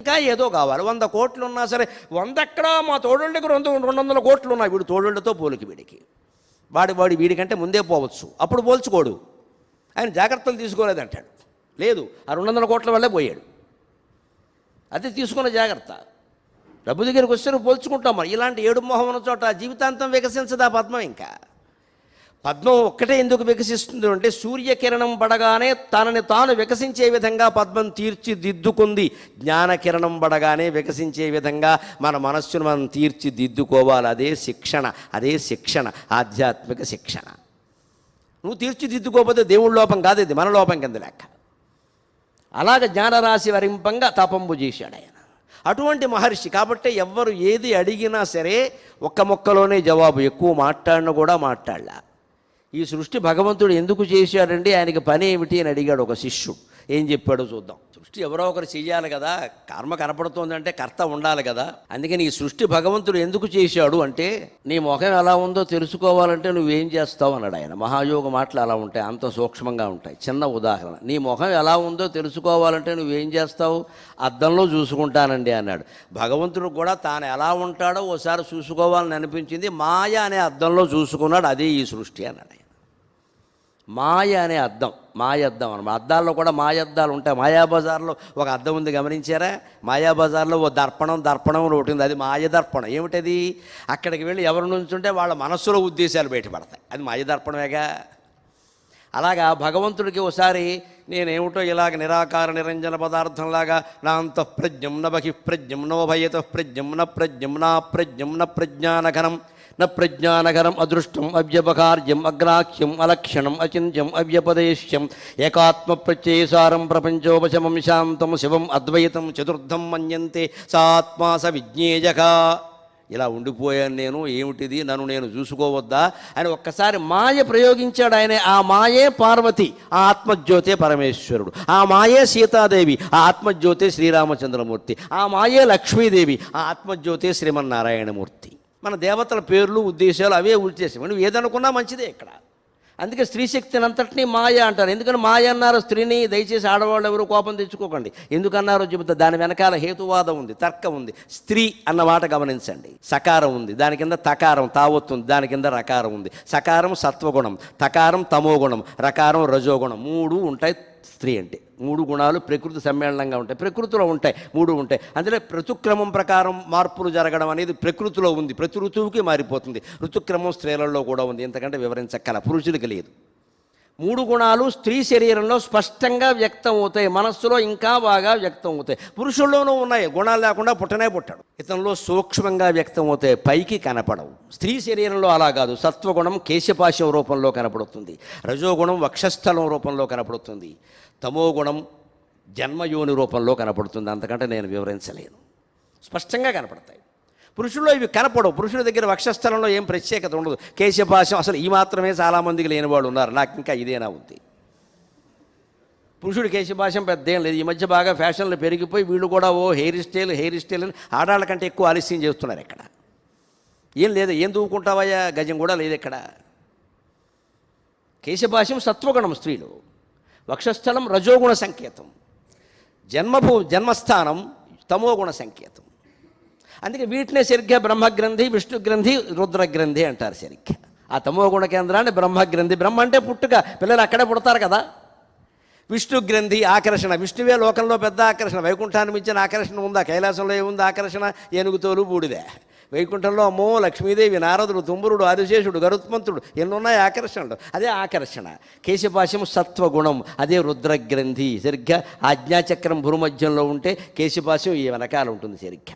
ఇంకా ఏదో కావాలి. వంద కోట్లు ఉన్నా సరే వంద ఎక్కడా మా తోడుల దగ్గర రెండు రెండు వందల కోట్లు ఉన్నాయి వీడు తోడులతో పోలికి వీడికి. వాడి వాడి వీడికంటే ముందే పోవచ్చు. అప్పుడు పోల్చుకోడు. ఆయన జాగ్రత్తలు తీసుకోలేదంటాడు. లేదు ఆ రెండు వందల కోట్ల వల్లే పోయాడు. అది తీసుకున్న జాగ్రత్త. డబ్బు దగ్గరికి వస్తే పోల్చుకుంటాం మరి. ఇలాంటి ఏడు మొహం ఉన్న చోట జీవితాంతం వికసించదా పద్మం ఇంకా? పద్మం ఒక్కటే ఎందుకు వికసిస్తుంది అంటే సూర్యకిరణం పడగానే తనని తాను వికసించే విధంగా పద్మం తీర్చిదిద్దుకుంది. జ్ఞానకిరణం పడగానే వికసించే విధంగా మన మనస్సును మనం తీర్చిదిద్దుకోవాలి. అదే శిక్షణ అదే శిక్షణ ఆధ్యాత్మిక శిక్షణ. నువ్వు తీర్చిదిద్దుకోకపోతే దేవుడి లోపం కాదు ఇది మన లోపం కింద లెక్క. అలాగ జ్ఞానరాశి వరింపంగా తపంబు చేశాడు ఆయన. అటువంటి మహర్షి కాబట్టి ఎవ్వరు ఏది అడిగినా సరే ఒక్క మొక్కలోనే జవాబు ఎక్కువ మాట్లాడినా కూడా మాట్లాడలా. ఈ సృష్టి భగవంతుడు ఎందుకు చేశాడండి? ఆయనకి పని ఏమిటి అని అడిగాడు ఒక శిష్యుడు. ఏం చెప్పాడో చూద్దాం. సృష్టి ఎవరో ఒకరు చెయ్యాలి కదా కర్మ కనపడుతోందంటే కర్త ఉండాలి కదా. అందుకని ఈ సృష్టి భగవంతుడు ఎందుకు చేశాడు అంటే నీ ముఖం ఎలా ఉందో తెలుసుకోవాలంటే నువ్వేం చేస్తావు అన్నాడు ఆయన. మహాయోగ మాటలు అలా ఉంటాయి అంత సూక్ష్మంగా ఉంటాయి. చిన్న ఉదాహరణ. నీ ముఖం ఎలా ఉందో తెలుసుకోవాలంటే నువ్వేం చేస్తావు? అద్దంలో చూసుకుంటానండి అన్నాడు. భగవంతుడు కూడా తాను ఎలా ఉంటాడో ఓసారి చూసుకోవాలని అనిపించింది. మాయ అనే అద్దంలో చూసుకున్నాడు అదే ఈ సృష్టి అన్నాడు ఆయన. మాయ అనే అద్దం మాయ అద్దం అనమాట. అద్దాల్లో కూడా మాయద్దాలు ఉంటాయి. మాయాబజార్లో ఒక అద్దం ఉంది గమనించారా? మాయాబజార్లో ఓ దర్పణం దర్పణం ఒకటి ఉంది అది మాయ దర్పణం. ఏమిటది? అక్కడికి వెళ్ళి ఎవరు నుంచుంటే వాళ్ళ మనస్సులో ఉద్దేశాలు బయటపడతాయి. అది మాయ దర్పణమేగా? అలాగా భగవంతుడికి ఒకసారి నేనేమిటో ఇలాగ నిరాకార నిరంజన పదార్థంలాగా నా అంత ప్రజ్ఞం న బహి ప్రజ్ఞం నో భయత ప్రజ్ఞం న ప్రజ్ఞం నా ప్రజ్ఞం న ప్రజ్ఞానఘనం న ప్రజ్ఞానగరం అదృష్టం అవ్యపకార్యం అగ్రాఖ్యం అలక్షణం అచింత్యం అవ్యపదేశ్యం ఏకాత్మ ప్రత్యయసారం ప్రపంచోపశమం శాంతం శివం అద్వైతం చతుర్థం మన్యంతే సాత్మా స విజ్ఞేయక ఇలా ఉండిపోయాను నేను ఏమిటిది? నన్ను నేను చూసుకోవద్దా? అని ఒక్కసారి మాయ ప్రయోగించాడు ఆయన. ఆ మాయే పార్వతి ఆ ఆత్మజ్యోతే పరమేశ్వరుడు. ఆ మాయే సీతాదేవి ఆ ఆత్మజ్యోతే శ్రీరామచంద్రమూర్తి. ఆ మాయే లక్ష్మీదేవి ఆ ఆత్మజ్యోతే శ్రీమన్నారాయణమూర్తి. మన దేవతల పేర్లు ఉద్దేశాలు అవే ఉల్చేసాం. నువ్వు ఏదనుకున్నా మంచిదే ఇక్కడ. అందుకే స్త్రీ శక్తిని అంతటినీ మాయ అంటారు. ఎందుకని మాయ అన్నారు? స్త్రీని దయచేసి ఆడవాళ్ళు ఎవరు కోపం తెచ్చుకోకండి. ఎందుకన్నారో చెబుతా. దాని వెనకాల హేతువాదం ఉంది తర్కం ఉంది. స్త్రీ అన్న మాట గమనించండి. సకారం ఉంది. దాని కింద తకారం తావత్తుంది దాని కింద రకారం ఉంది. సకారం సత్వగుణం తకారం తమోగుణం రకారం రజోగుణం మూడు ఉంటాయి స్త్రీ అంటే. మూడు గుణాలు ప్రకృతి సమ్మేళనంగా ఉంటాయి. ప్రకృతిలో ఉంటాయి. మూడు ఉంటాయి. అందులో ఋతుక్రమం ప్రకారం మార్పులు జరగడం అనేది ప్రకృతిలో ఉంది. ప్రతి ఋతువుకి మారిపోతుంది. ఋతుక్రమం స్త్రీలలో కూడా ఉంది. ఎంతకంటే వివరించక్కల. పురుషులకి లేదు. మూడు గుణాలు స్త్రీ శరీరంలో స్పష్టంగా వ్యక్తం అవుతాయి మనస్సులో ఇంకా బాగా వ్యక్తం అవుతాయి పురుషుల్లోనూ ఉన్నాయి. గుణాలు లేకుండా పుట్టనే పుట్టాడు. ఇతనిలో సూక్ష్మంగా వ్యక్తం అవుతాయి పైకి కనపడవు. స్త్రీ శరీరంలో అలా కాదు. సత్వగుణం కేశపాశం రూపంలో కనపడుతుంది. రజోగుణం వక్షస్థలం రూపంలో కనపడుతుంది. తమోగుణం జన్మయోని రూపంలో కనపడుతుంది. అంతకంటే నేను వివరించలేను. స్పష్టంగా కనపడతాయి. పురుషుల్లో ఇవి కనపడవు. పురుషుల దగ్గర వక్షస్థలంలో ఏం ప్రత్యేకత ఉండదు. కేశభాషం అసలు ఈ మాత్రమే చాలామందికి లేని వాళ్ళు ఉన్నారు. నాకు ఇంకా ఇదేనా ఉంది పురుషుడు కేశభాషం పెద్ద ఏం లేదు. ఈ మధ్య బాగా ఫ్యాషన్లు పెరిగిపోయి వీళ్ళు కూడా ఓ హెయిర్ స్టైల్ హెయిర్ స్టైల్ అని ఆడాళ్ళ కంటే ఎక్కువ ఆలస్యం చేస్తున్నారు ఇక్కడ. ఏం లేదు. ఏం దూకుంటావయ్యా గజం కూడా లేదు ఇక్కడ. కేశభాష్యం సత్వగుణం స్త్రీలు. వక్షస్థలం రజోగుణ సంకేతం. జన్మభూ జన్మస్థానం తమోగుణ సంకేతం. అందుకే వీటినే సరిగ్గా బ్రహ్మగ్రంథి విష్ణు గ్రంథి రుద్రగ్రంథి అంటారు సరిగ్గా ఆ తమోగుణ కేంద్రాన్ని బ్రహ్మగ్రంథి బ్రహ్మ అంటే పుట్టుక. పిల్లలు అక్కడే పుడతారు కదా. విష్ణు గ్రంథి ఆకర్షణ. విష్ణువే లోకంలో పెద్ద ఆకర్షణ. వైకుంఠాన్ని మించిన ఆకర్షణ ఉందా? కైలాసంలో ఏముంది ఆకర్షణ? ఏనుగుతోలు బూడిదే. వైకుంఠంలో అమ్మో లక్ష్మీదేవి నారదుడు తుంబురుడు ఆదిశేషుడు గరుత్మంతుడు. ఎన్నున్నాయి ఆకర్షణలు. అదే ఆకర్షణ. కేశపాశం సత్వగుణం. అదే రుద్రగ్రంథి సరిగ్గా ఆజ్ఞాచక్రం భూమధ్యంలో ఉంటే కేశపాశం ఈ వెనకాల ఉంటుంది సరిగ్గా